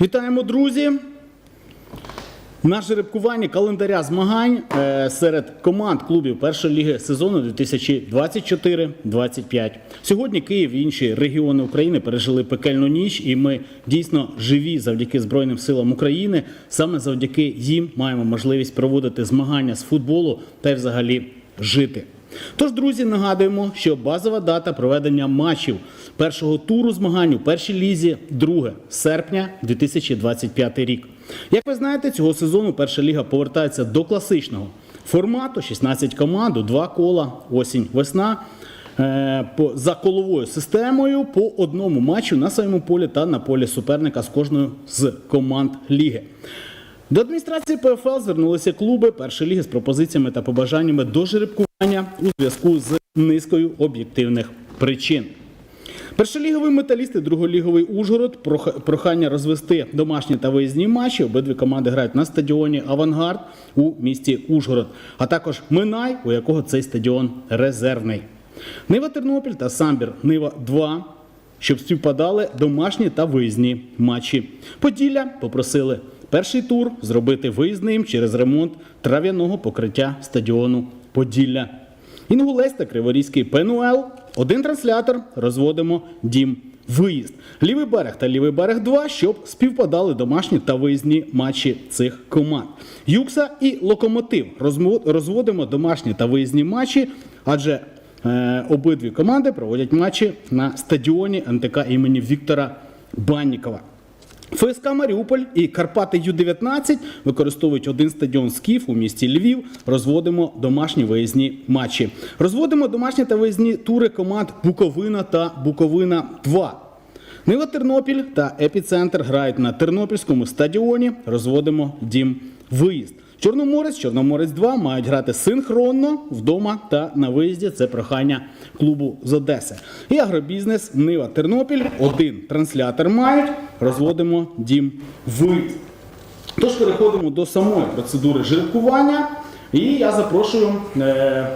Вітаємо, друзі! На жеребкуванні календаря змагань е, серед команд клубів першої ліги сезону 2024-25. Сьогодні Київ і інші регіони України пережили пекельну ніч, і ми дійсно живі завдяки Збройним силам України. Саме завдяки їм маємо можливість проводити змагання з футболу та й взагалі жити. Тож, друзі, нагадуємо, що базова дата проведення матчів першого туру змагань у першій лізі 2 серпня 2025 рік. Як ви знаєте, цього сезону перша ліга повертається до класичного формату: 16 команд, у два кола, осінь, весна. Е, За коловою системою по одному матчу на своєму полі та на полі суперника з кожною з команд ліги. До адміністрації ПФЛ звернулися клуби першої ліги з пропозиціями та побажаннями до жеребкування у зв'язку з низкою об'єктивних причин. Першоліговий металіст і друголіговий Ужгород прохання розвести домашні та виїзні матчі. Обидві команди грають на стадіоні Авангард у місті Ужгород, а також Минай, у якого цей стадіон резервний. Нива Тернопіль та Самбір Нива 2 щоб співпадали домашні та виїзні матчі. Поділля попросили перший тур зробити виїзним через ремонт трав'яного покриття стадіону Поділля. Інгулець та Криворізький ПНУЛ. Один транслятор розводимо дім. Виїзд. Лівий берег та лівий берег 2, щоб співпадали домашні та виїзні матчі цих команд. Юкса і Локомотив розводимо домашні та виїзні матчі, адже Е, обидві команди проводять матчі на стадіоні НТК імені Віктора Баннікова. ФСК Маріуполь і Карпати Ю-19 використовують один стадіон Скіф у місті Львів. Розводимо домашні виїзні матчі. Розводимо домашні та виїзні тури команд Буковина та Буковина 2. Нива Тернопіль та Епіцентр грають на Тернопільському стадіоні. Розводимо дім виїзд. Чорноморець, Чорноморець 2 мають грати синхронно вдома та на виїзді. Це прохання клубу з Одеси. І агробізнес Нива Тернопіль. Один транслятор мають. Розводимо дім виїзд. Тож переходимо до самої процедури жеребкування. І я запрошую е,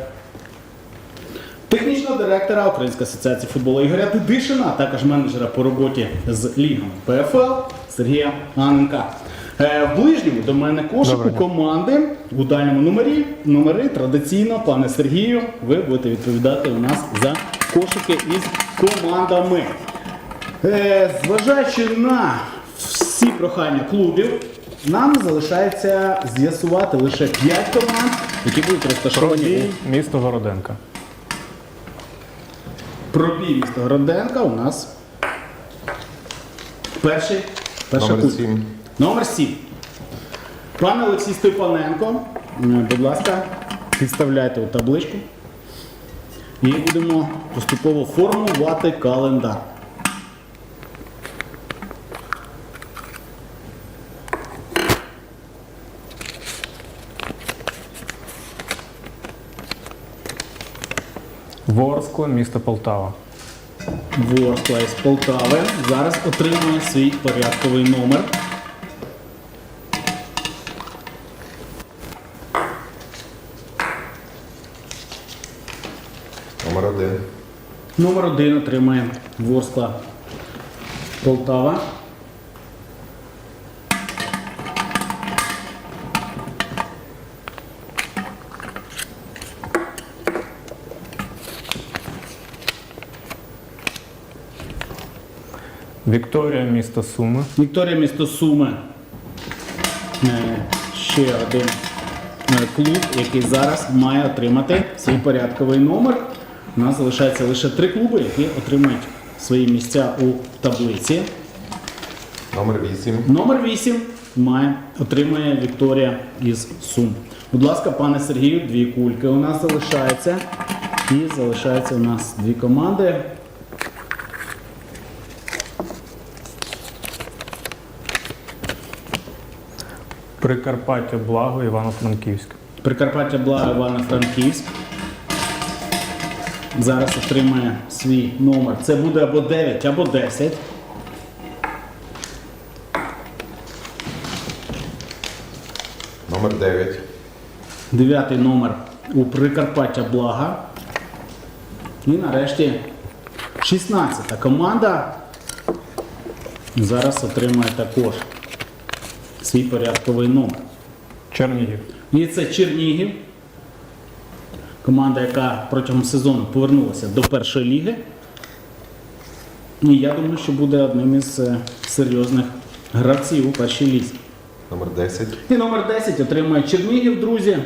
технічного директора Української асоціації футболу Ігоря Дидишина, а також менеджера по роботі з лігами ПФЛ Сергія Ганенка. Е, В ближньому до мене кошику команди у дальньому номері. Номери традиційно, пане Сергію, ви будете відповідати у нас за кошики із командами. Е, Зважаючи на всі прохання клубів, нам залишається з'ясувати лише 5 команд, які будуть розташовані Пробій, у місто Городенка. пробій міста Гроденка. У нас перший, перша Номер 7. Номер 7. Пане Олексій Степаненко, е, будь ласка, підставляйте табличку. І будемо поступово формувати календар. Ворскло, місто Полтава. Ворскла із Полтави зараз отримує свій порядковий номер. Номер 1. Номер один отримає Ворскла Полтава. Вікторія, місто Суми. Вікторія місто Суми. Е, Ще один е, клуб, який зараз має отримати свій порядковий номер. У нас залишається лише три клуби, які отримають свої місця у таблиці. Номер 8. Номер 8 має, отримує Вікторія із Сум. Будь ласка, пане Сергію, дві кульки у нас залишається. І залишається у нас дві команди. Прикарпаття, Благо, Івано-Франківськ. Прикарпаття Блага Івано-Франківськ. Зараз отримає свій номер. Це буде або 9, або 10. Номер 9. Дев'ятий номер у Прикарпаття Блага. І нарешті 16-та команда зараз отримає також свій порядковий номер. Чернігів. І це Чернігів. Команда, яка протягом сезону повернулася до першої ліги. І я думаю, що буде одним із е, серйозних гравців у першій лізі. Номер 10. І номер 10 отримує Чернігів, друзі.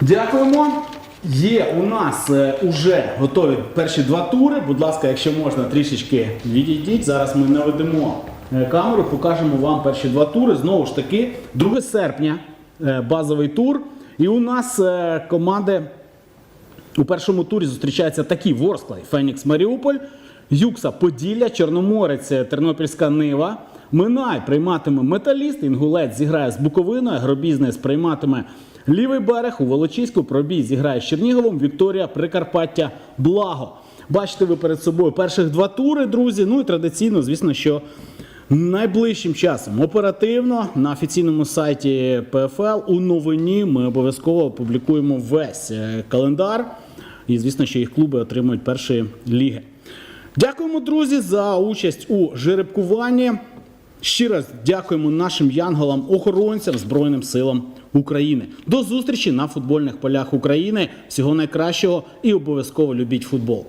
Дякуємо. Є у нас е, уже готові перші два тури. Будь ласка, якщо можна, трішечки відійдіть. Зараз ми наведемо е, камеру, покажемо вам перші два тури. Знову ж таки, 2 серпня базовий тур. І у нас е, команди у першому турі зустрічаються такі Ворскла і Фенікс Маріуполь, Юкса Поділля, Чорноморець, е, Тернопільська Нива. Минай прийматиме металіст, Інгулець зіграє з Буковиною, Агробізнес прийматиме лівий берег, у Волочиську пробій зіграє з Черніговом, Вікторія, Прикарпаття, Благо. Бачите ви перед собою перших два тури, друзі. Ну і традиційно, звісно, що Найближчим часом оперативно на офіційному сайті ПФЛ у новині ми обов'язково опублікуємо весь е, календар. І звісно, що їх клуби отримують першої ліги. Дякуємо, друзі, за участь у жеребкуванні. Щиро дякуємо нашим янголам-охоронцям Збройним силам України. До зустрічі на футбольних полях України. Всього найкращого і обов'язково любіть футбол.